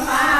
Mama.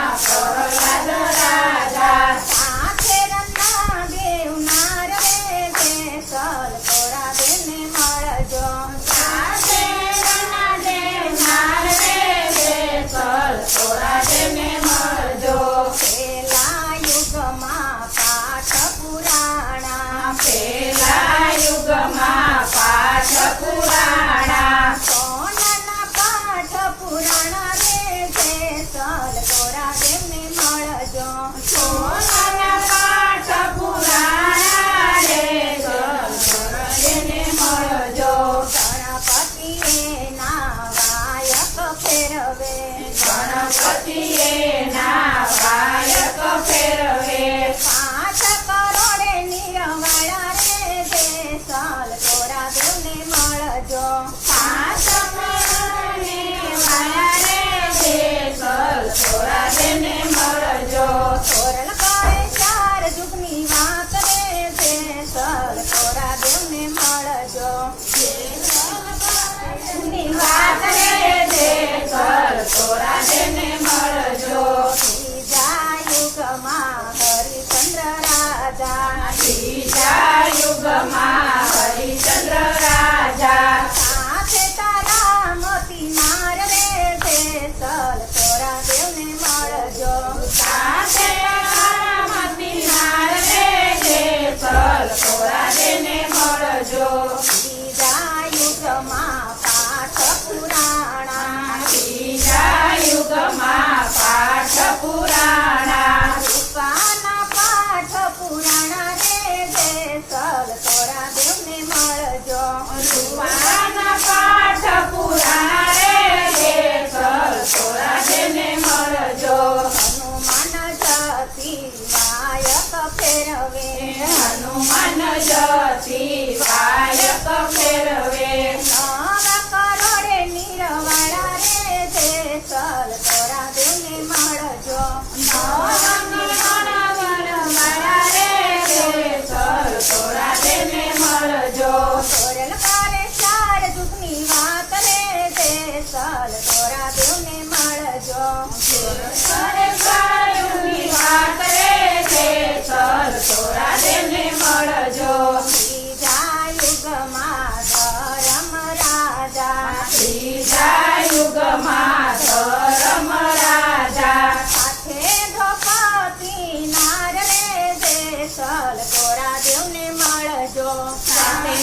પતિએ ના વાયક ફેર કરતો રાજને મળજો બીજા યુગમાં હરિચંદ્ર રાજા યુગમાં ફેરવે હનુમાન જતી ફેરવે નવા કરોડે નિરવાળા તે ચલ તોરા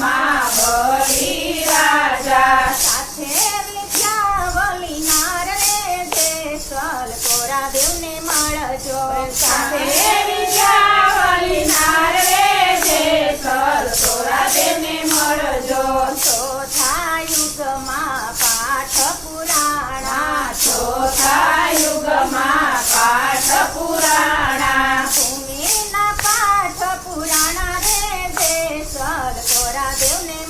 માં બળી રાજા સાથે લીધ્યા વલી નારણે દેશલ કોરા દેવને સાથે ગોરા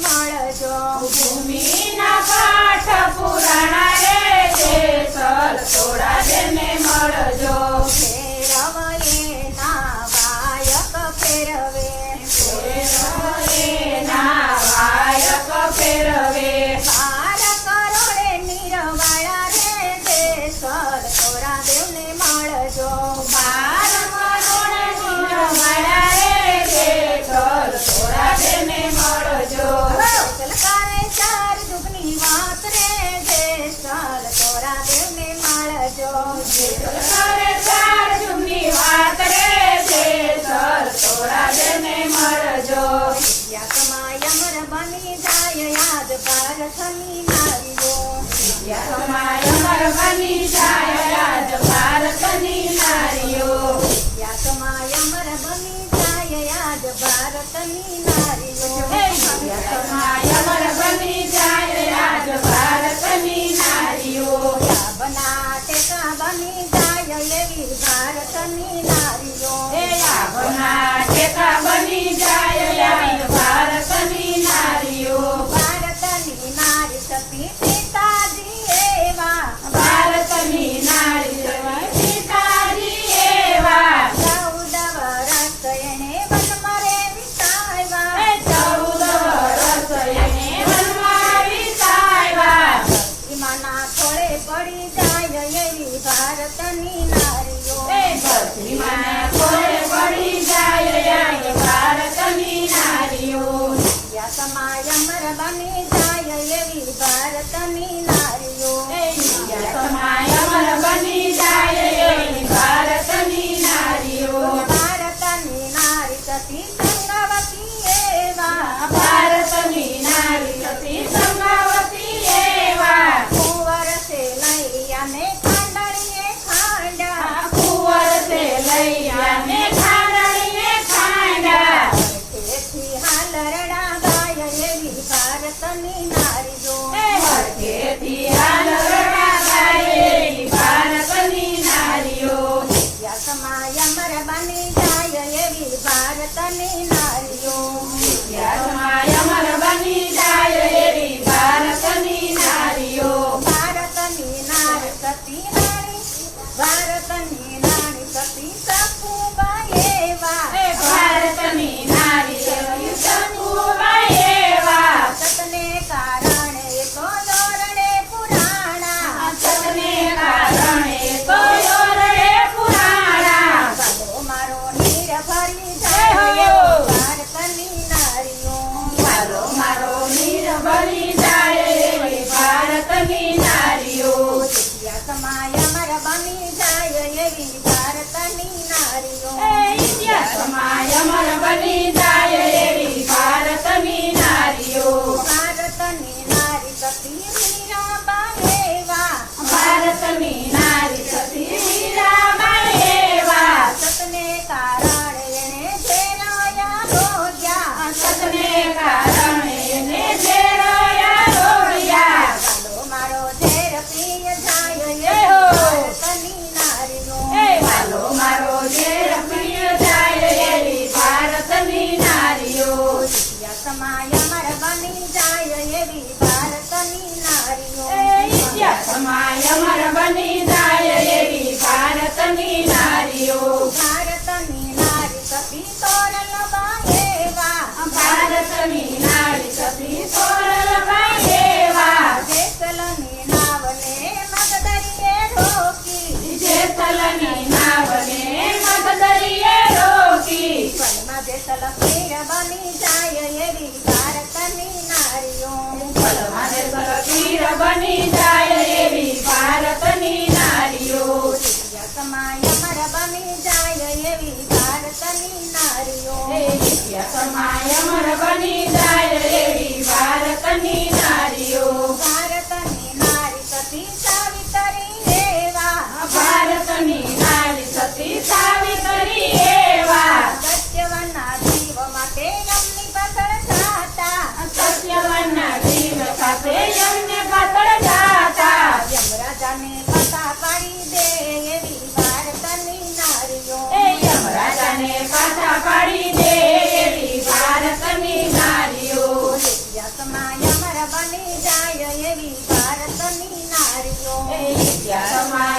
મળજો. ભૂમિના પાઠ પુરાણા રે જે સર છોડા મળજો. મની જાય યાદ પાર સની સમયમર બની જાય એવી ભારતની નારીઓ ભારતની નારીઓ ભારતની નારી ભારતની નારી સતી સંગવતી એવા સે લઈ અને ಧನತನೇ ભારતની નારીઓ. એ ઇતિહાસમાં એવી ભારતની